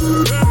네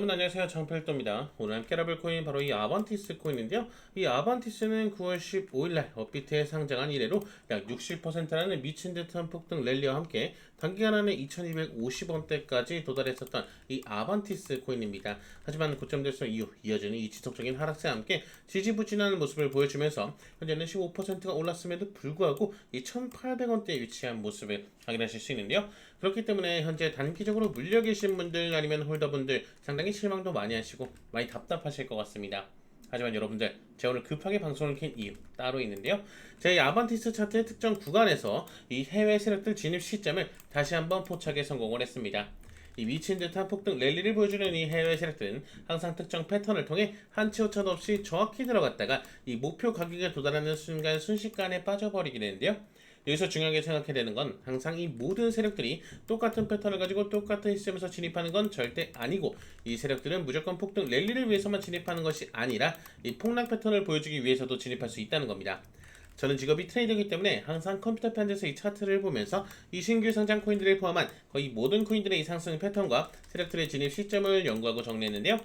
여러분 안녕하세요. 장필도입니다. 오늘 함께 알아볼 코인 바로 이 아반티스 코인인데요. 이 아반티스는 9월 15일날 업비트에 상장한 이래로 약 60%라는 미친 듯한 폭등 랠리와 함께 단기간 안에 2250원대까지 도달했었던 이 아반티스 코인입니다. 하지만 고점 대선 이후 이어지는 이 지속적인 하락세와 함께 지지부진한 모습을 보여주면서 현재는 15%가 올랐음에도 불구하고 이 1800원대에 위치한 모습을 확인하실 수 있는데요. 그렇기 때문에 현재 단기적으로 물려 계신 분들 아니면 홀더분들 상당히 실망도 많이 하시고 많이 답답하실 것 같습니다. 하지만 여러분들 제가 오늘 급하게 방송을 켠 이유 따로 있는데요. 제 아반티스 차트의 특정 구간에서 이 해외 세력들 진입 시점을 다시 한번 포착에 성공을 했습니다. 이 미친 듯한 폭등 랠리를 보여주는 이 해외 세력들은 항상 특정 패턴을 통해 한치 오차도 없이 정확히 들어갔다가 이 목표 가격에 도달하는 순간 순식간에 빠져버리게 되는데요. 여기서 중요하게 생각해야 되는 건 항상 이 모든 세력들이 똑같은 패턴을 가지고 똑같은 시점에서 진입하는 건 절대 아니고 이 세력들은 무조건 폭등 랠리를 위해서만 진입하는 것이 아니라 이 폭락 패턴을 보여주기 위해서도 진입할 수 있다는 겁니다. 저는 직업이 트레이더이기 때문에 항상 컴퓨터 편에서 이 차트를 보면서 이 신규 상장 코인들을 포함한 거의 모든 코인들의 이 상승 패턴과 세력들의 진입 시점을 연구하고 정리했는데요.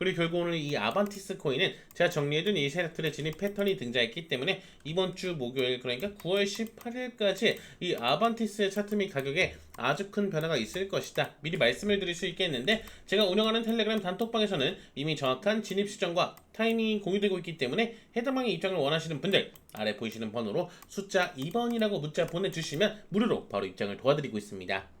그리고 결국 오늘 이 아반티스 코인은 제가 정리해둔 이 세력들의 진입 패턴이 등장했기 때문에 이번 주 목요일 그러니까 9월 18일까지 이 아반티스의 차트 및 가격에 아주 큰 변화가 있을 것이다. 미리 말씀을 드릴 수 있겠는데 제가 운영하는 텔레그램 단톡방에서는 이미 정확한 진입 시점과 타이밍이 공유되고 있기 때문에 해당 방의 입장을 원하시는 분들 아래 보이시는 번호로 숫자 2번이라고 문자 보내주시면 무료로 바로 입장을 도와드리고 있습니다.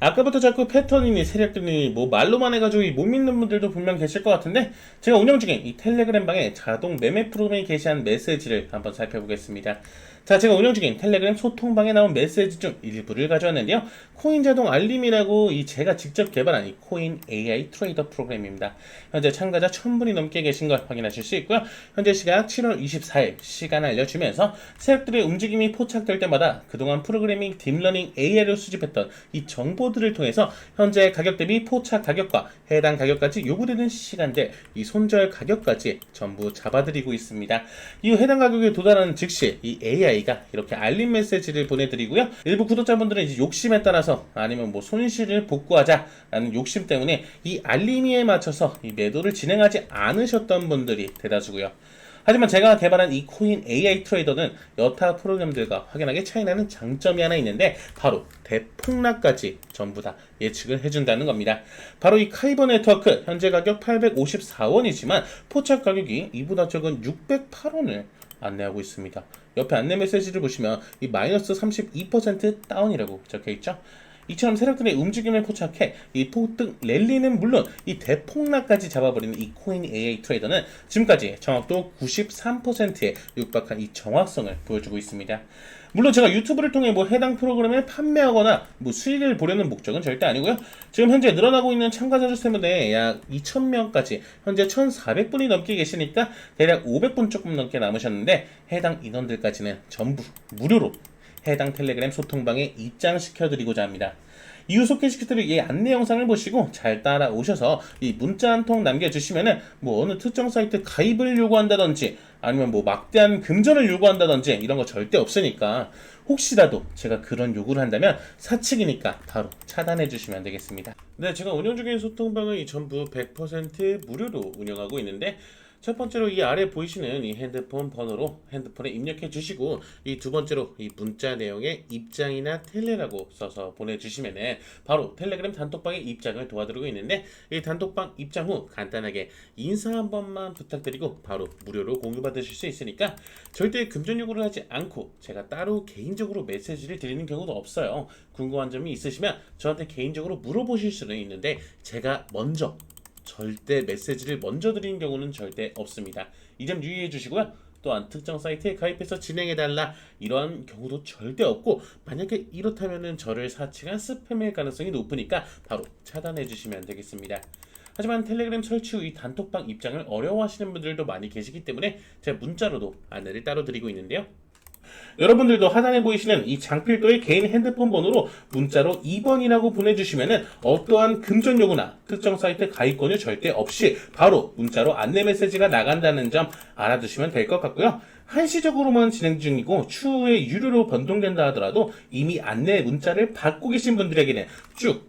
아까부터 자꾸 패턴이니 세력들이니 뭐 말로만 해가지고 못 믿는 분들도 분명 계실 것 같은데 제가 운영 중인 이 텔레그램 방에 자동 매매 프로그램이 게시한 메시지를 한번 살펴보겠습니다. 자, 제가 운영 중인 텔레그램 소통방에 나온 메시지 중 일부를 가져왔는데요. 코인 자동 알림이라고 이 제가 직접 개발한 이 코인 AI 트레이더 프로그램입니다. 현재 참가자 1000분이 넘게 계신 걸 확인하실 수 있고요. 현재 시각 7월 24일 시간 알려주면서 세력들의 움직임이 포착될 때마다 그동안 프로그래밍 딥러닝 AI로 수집했던 이 정보들을 통해서 현재 가격 대비 포착 가격과 해당 가격까지 요구되는 시간대 이 손절 가격까지 전부 잡아드리고 있습니다. 이후 해당 가격에 도달하는 즉시 이 AI 가 이렇게 알림 메시지를 보내드리고요. 일부 구독자분들은 이제 욕심에 따라서 아니면 뭐 손실을 복구하자라는 욕심 때문에 이 알림에 맞춰서 이 매도를 진행하지 않으셨던 분들이 대다수고요. 하지만 제가 개발한 이 코인 AI 트레이더는 여타 프로그램들과 확연하게 차이나는 장점이 하나 있는데 바로 대폭락까지 전부 다 예측을 해준다는 겁니다. 바로 이 카이버 네트워크 현재 가격 854원이지만 포착 가격이 이보다 적은 608원을 안내하고 있습니다. 옆에 안내 메시지를 보시면 이 마이너스 32% 다운이라고 적혀 있죠. 이처럼 세력들의 움직임을 포착해 이 폭등 랠리는 물론 이 대폭락까지 잡아버리는 이 코인 AI 트레이더는 지금까지 정확도 93%에 육박한 이 정확성을 보여주고 있습니다. 물론 제가 유튜브를 통해 뭐 해당 프로그램을 판매하거나 뭐 수익을 보려는 목적은 절대 아니고요. 지금 현재 늘어나고 있는 참가자 수 때문에 약 2,000명까지 현재 1,400분이 넘게 계시니까 대략 500분 조금 넘게 남으셨는데 해당 인원들까지는 전부 무료로 해당 텔레그램 소통방에 입장시켜 드리고자 합니다. 이후 소개시켜드릴 이 안내 영상을 보시고 잘 따라오셔서 이 문자 한 통 남겨주시면은 뭐 어느 특정 사이트 가입을 요구한다든지 아니면 뭐 막대한 금전을 요구한다든지 이런 거 절대 없으니까 혹시라도 제가 그런 요구를 한다면 사측이니까 바로 차단해 주시면 되겠습니다. 네, 제가 운영 중인 소통방은 이 전부 100% 무료로 운영하고 있는데 첫 번째로 이 아래 보이시는 이 핸드폰 번호로 핸드폰에 입력해 주시고 이 두 번째로 이 문자 내용에 입장이나 텔레라고 써서 보내주시면은 바로 텔레그램 단톡방에 입장을 도와드리고 있는데 이 단톡방 입장 후 간단하게 인사 한 번만 부탁드리고 바로 무료로 공유받으실 수 있으니까 절대 금전 요구를 하지 않고 제가 따로 개인적으로 메시지를 드리는 경우도 없어요. 궁금한 점이 있으시면 저한테 개인적으로 물어보실 수는 있는데 제가 먼저 절대 메시지를 먼저 드리는 경우는 절대 없습니다. 이 점 유의해 주시고요. 또한 특정 사이트에 가입해서 진행해달라 이런 경우도 절대 없고 만약에 이렇다면은 저를 사칭한 스팸일 가능성이 높으니까 바로 차단해 주시면 되겠습니다. 하지만 텔레그램 설치 후 이 단톡방 입장을 어려워하시는 분들도 많이 계시기 때문에 제가 문자로도 안내를 따로 드리고 있는데요. 여러분들도 하단에 보이시는 이 장필도의 개인 핸드폰 번호로 문자로 2번이라고 보내주시면은 어떠한 금전 요구나 특정 사이트 가입 권유 절대 없이 바로 문자로 안내 메시지가 나간다는 점 알아두시면 될 것 같고요. 한시적으로만 진행 중이고 추후에 유료로 변동된다 하더라도 이미 안내 문자를 받고 계신 분들에게는 쭉